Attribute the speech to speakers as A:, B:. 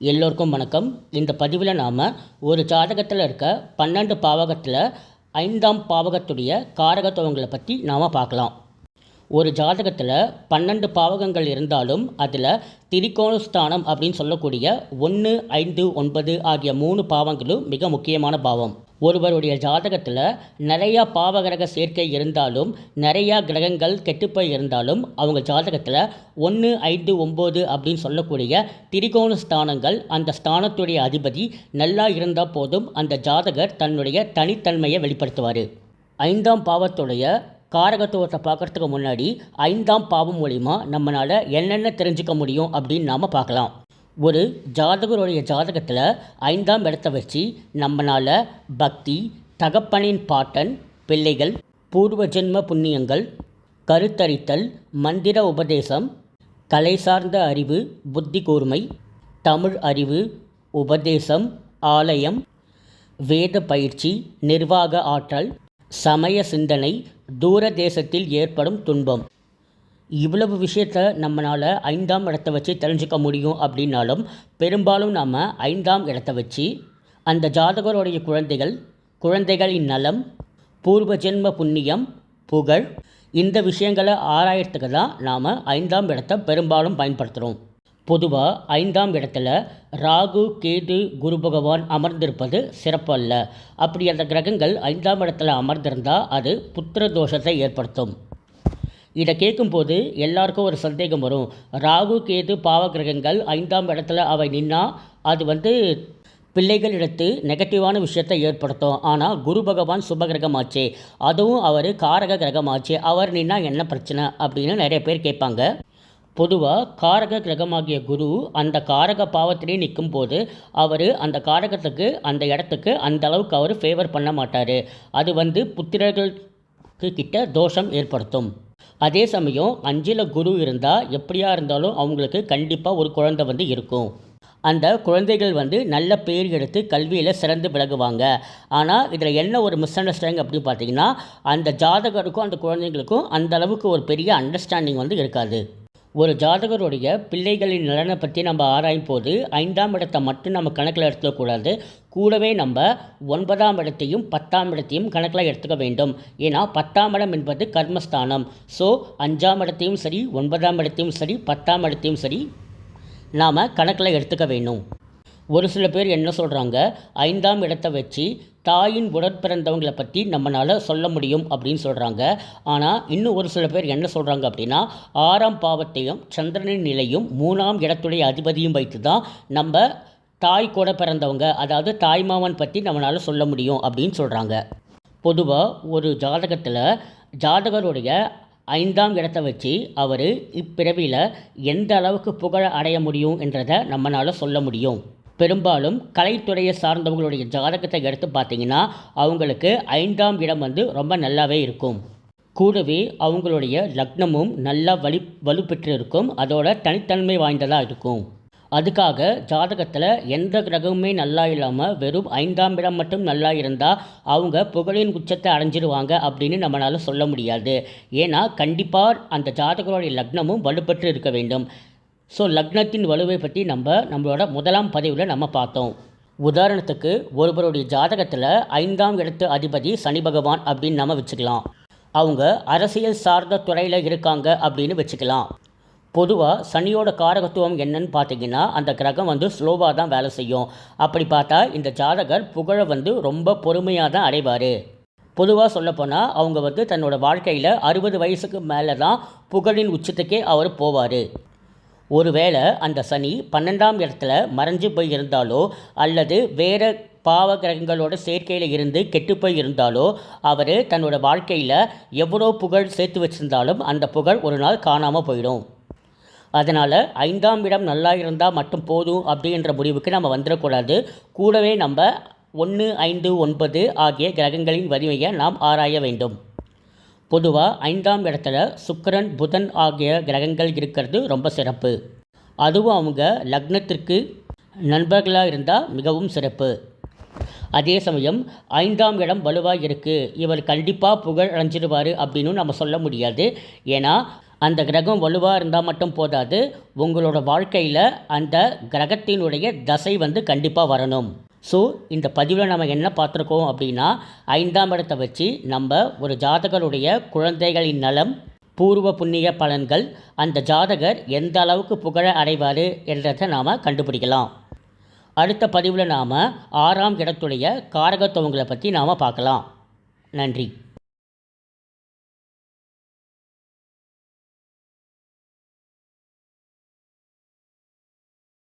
A: எல்லோருக்கும் வணக்கம். இந்த பதிவில் நாம் ஒரு ஜாதகத்தில் இருக்க பன்னெண்டு பாவகத்தில் ஐந்தாம் பாவகத்துடைய காரகத்துவங்களை பற்றி நாம் பார்க்கலாம். ஒரு ஜாதகத்தில் பன்னெண்டு பாவகங்கள் இருந்தாலும் அதில் திரிகோணஸ்தானம் அப்படின்னு சொல்லக்கூடிய ஒன்று ஐந்து ஒன்பது ஆகிய மூணு பாவங்களும் மிக முக்கியமான பாவம். ஒருவருடைய ஜாதகத்தில் நிறையா பாவகிரக சேர்க்கை இருந்தாலும் நிறையா கிரகங்கள் கெட்டுப்போய் இருந்தாலும் அவங்க ஜாதகத்தில் ஒன்று ஐந்து ஒம்பது அப்படின்னு சொல்லக்கூடிய திரிகோண ஸ்தானங்கள் அந்த ஸ்தானத்துடைய அதிபதி நல்லா இருந்தால் போதும் அந்த ஜாதகர் தன்னுடைய தனித்தன்மையை வெளிப்படுத்துவார். ஐந்தாம் பாவத்துடைய காரகத்துவத்தை பார்க்குறதுக்கு முன்னாடி ஐந்தாம் பாவம் மூலிமா நம்மளால் என்னென்ன தெரிஞ்சுக்க முடியும் அப்படின்னு நாம் பார்க்கலாம். ஒரு ஜாதகருடைய ஜாதகத்தில் ஐந்தாம் இடத்த வச்சு நம்மளால் பக்தி தகப்பனின் பாட்டன் பிள்ளைகள் பூர்வ ஜென்ம புண்ணியங்கள் கருத்தரித்தல் மந்திர உபதேசம் கலை சார்ந்த அறிவு புத்தி கூர்மை தமிழ் அறிவு உபதேசம் ஆலயம் வேத பயிற்சி நிர்வாக ஆற்றல் சமய சிந்தனை தூர தேசத்தில் ஏற்படும் துன்பம். இவ்வளவு விஷயத்த நம்மளால் ஐந்தாம் இடத்த வச்சு தெரிஞ்சுக்க முடியும் அப்படின்னாலும் பெரும்பாலும் நாம் ஐந்தாம் இடத்த வச்சு அந்த ஜாதகருடைய குழந்தைகள் குழந்தைகளின் நலம் பூர்வ ஜென்ம புண்ணியம் புகழ் இந்த விஷயங்களை ஆராயறதுக்கு தான் நாம் ஐந்தாம் இடத்த பெரும்பாலும் பயன்படுத்துகிறோம் பொதுவாக ஐந்தாம் இடத்துல ராகு கேது குரு பகவான் அமர்ந்திருப்பது சிறப்பு அல்ல. அப்படி அந்த கிரகங்கள் ஐந்தாம் இடத்துல அமர்ந்திருந்தால் அது புத்திர தோஷத்தை ஏற்படுத்தும். இதை கேட்கும்போது எல்லாருக்கும் ஒரு சந்தேகம் வரும். ராகு கேது பாவ கிரகங்கள் ஐந்தாம் இடத்துல அவை நின்னா அது வந்து பிள்ளைகளிடத்து நெகட்டிவான விஷயத்தை ஏற்படுத்தும். ஆனால் குரு பகவான் சுபகிரகமாச்சே. அதுவும் அவர் காரக கிரகமாச்சே. அவர் நின்னா என்ன பிரச்சனை அப்படின்னு நிறைய பேர் கேட்பாங்க. பொதுவாக காரக கிரகமாகிய குரு அந்த காரக பாவத்திலே நிற்கும் போது அவர் அந்த காரகத்துக்கு அந்த இடத்துக்கு அந்த அளவுக்கு அவர் ஃபேவர் பண்ண மாட்டார். அது வந்து புத்திரர்களுக்கு கிட்ட தோஷம் ஏற்படுத்தும். அதே சமயம் அஞ்சில் குரு இருந்தால் எப்படியா இருந்தாலும் அவங்களுக்கு கண்டிப்பாக ஒரு குழந்தை வந்து இருக்கும். அந்த குழந்தைகள் வந்து நல்ல பேர் எடுத்து கல்வியில் சிறந்து விலகுவாங்க ஆனால் இதில் என்ன ஒரு மிஸ் அண்டர்ஸ்டாண்டிங் அப்படின்னு பார்த்தீங்கன்னா அந்த ஜாதகருக்கும் அந்த குழந்தைங்களுக்கும் அந்த அளவுக்கு ஒரு பெரிய அண்டர்ஸ்டாண்டிங் வந்து இருக்காது. ஒரு ஜாதகருடைய பிள்ளைகளின் நலனை பற்றி நம்ம ஆராயும் போது ஐந்தாம் இடத்தை மட்டும் நம்ம கணக்கில் எடுத்துக்கக்கூடாது கூடவே நம்ம ஒன்பதாம் இடத்தையும் பத்தாம் இடத்தையும் கணக்கில் எடுத்துக்க வேண்டும். ஏன்னா பத்தாம் இடம் என்பது கர்மஸ்தானம். ஸோ அஞ்சாம் இடத்தையும் சரி ஒன்பதாம் இடத்தையும் சரி பத்தாம் இடத்தையும் சரி நாம் கணக்கில் எடுத்துக்க வேணும் ஒரு சில பேர் என்ன சொல்கிறாங்க ஐந்தாம் இடத்தை வச்சு தாயின் உடற்பிறந்தவங்களை பற்றி நம்மளால் சொல்ல முடியும் அப்படின்னு சொல்கிறாங்க ஆனால் இன்னும் ஒரு சில பேர் என்ன சொல்கிறாங்க அப்படின்னா ஆறாம் பாவத்தையும் சந்திரனின் நிலையும் மூணாம் இடத்துடைய அதிபதியும் வைத்து தான் நம்ம தாய் கூட பிறந்தவங்க அதாவது தாய்மாமன் பற்றி நம்மளால் சொல்ல முடியும் அப்படின்னு சொல்கிறாங்க பொதுவாக ஒரு ஜாதகத்தில் ஜாதகருடைய ஐந்தாம் இடத்தை வச்சு அவர் இப்பிறவியில் எந்த அளவுக்கு புகழ அடைய முடியும் என்றதை நம்மளால் சொல்ல முடியும். பெரும்பாலும் கலைத்துறையை சார்ந்தவங்களுடைய ஜாதகத்தை எடுத்து பார்த்தீங்கன்னா அவங்களுக்கு ஐந்தாம் இடம் வந்து ரொம்ப நல்லாவே இருக்கும். கூடவே அவங்களுடைய லக்னமும் நல்லா வலி வலுப்பெற்று இருக்கும் அதோட தனித்தன்மை வாய்ந்ததாக இருக்கும். அதுக்காக ஜாதகத்தில் எந்த கிரகமுமே நல்லா இல்லாமல் வெறும் ஐந்தாம் இடம் மட்டும் நல்லா இருந்தால் அவங்க புகழின் உச்சத்தை அடைஞ்சிருவாங்க அப்படின்னு நம்மளால் சொல்ல முடியாது. ஏன்னா கண்டிப்பாக அந்த ஜாதகருடைய லக்னமும் வலுப்பெற்று இருக்க வேண்டும். ஸோ லக்னத்தின் வலுவை பற்றி நம்ம நம்மளோட முதலாம் பதிவில் நம்ம பார்த்தோம். உதாரணத்துக்கு ஒருவருடைய ஜாதகத்தில் ஐந்தாம் இடத்து அதிபதி சனி பகவான் அப்படின்னு நம்ம வச்சுக்கலாம். அவங்க அரசியல் சார்ந்த துறையில் இருக்காங்க அப்படின்னு வச்சுக்கலாம். பொதுவாக சனியோட காரகத்துவம் என்னன்னு பார்த்தீங்கன்னா அந்த கிரகம் வந்து ஸ்லோவாக தான் வேலை செய்யும். அப்படி பார்த்தா இந்த ஜாதகர் புகழை வந்து ரொம்ப பொறுமையாக தான் அடைவார். பொதுவாக சொல்லப்போனால் அவங்க வந்து தன்னோட வாழ்க்கையில் அறுபது வயசுக்கு மேலே தான் புகழின் உச்சத்துக்கே அவர் போவார். ஒருவேளை அந்த சனி பன்னெண்டாம் இடத்துல மறைஞ்சு போய் இருந்தாலோ அல்லது வேறு பாவ கிரகங்களோட சேர்க்கையில் இருந்து கெட்டுப்போய் இருந்தாலோ அவர் தன்னோட வாழ்க்கையில் எவ்வளோ புகழ் சேர்த்து வச்சுருந்தாலும் அந்த புகழ் ஒரு நாள் காணாமல் போயிடும். அதனால் ஐந்தாம் இடம் நல்லா இருந்தால் மட்டும் போதும் அப்படின்ற முடிவுக்கு நம்ம வந்துடக்கூடாது. கூடவே நம்ம ஒன்று ஐந்து ஒன்பது ஆகிய கிரகங்களின் வலிமையை நாம் ஆராய வேண்டும். பொதுவாக ஐந்தாம் இடத்துல சுக்கிரன் புதன் ஆகிய கிரகங்கள் இருக்கிறது ரொம்ப சிறப்பு. அதுவும் அவங்க லக்னத்திற்கு நண்பர்களாக இருந்தால் மிகவும் சிறப்பு. அதே சமயம் ஐந்தாம் இடம் வலுவாக இருக்குது இவர் கண்டிப்பாக புகழ் அடைஞ்சிடுவார் அப்படின்னு நம்ம சொல்ல முடியாது. ஏன்னா அந்த கிரகம் வலுவாக இருந்தால் மட்டும் போதாது உங்களோட வாழ்க்கையில் அந்த கிரகத்தினுடைய தசை வந்து கண்டிப்பாக வரணும். ஸோ இந்த பதிவில் நம்ம என்ன பார்த்துருக்கோம் அப்படின்னா ஐந்தாம் இடத்தை வச்சு நம்ம ஒரு ஜாதகருடைய குழந்தைகளின் நலம் பூர்வ புண்ணிய பலன்கள் அந்த ஜாதகர் எந்த அளவுக்கு புகழ அடைவார் என்றதை நாம் கண்டுபிடிக்கலாம். அடுத்த பதிவில் நாம் ஆறாம் இடத்துடைய காரகத்துவங்களை பற்றி நாம் பார்க்கலாம். நன்றி.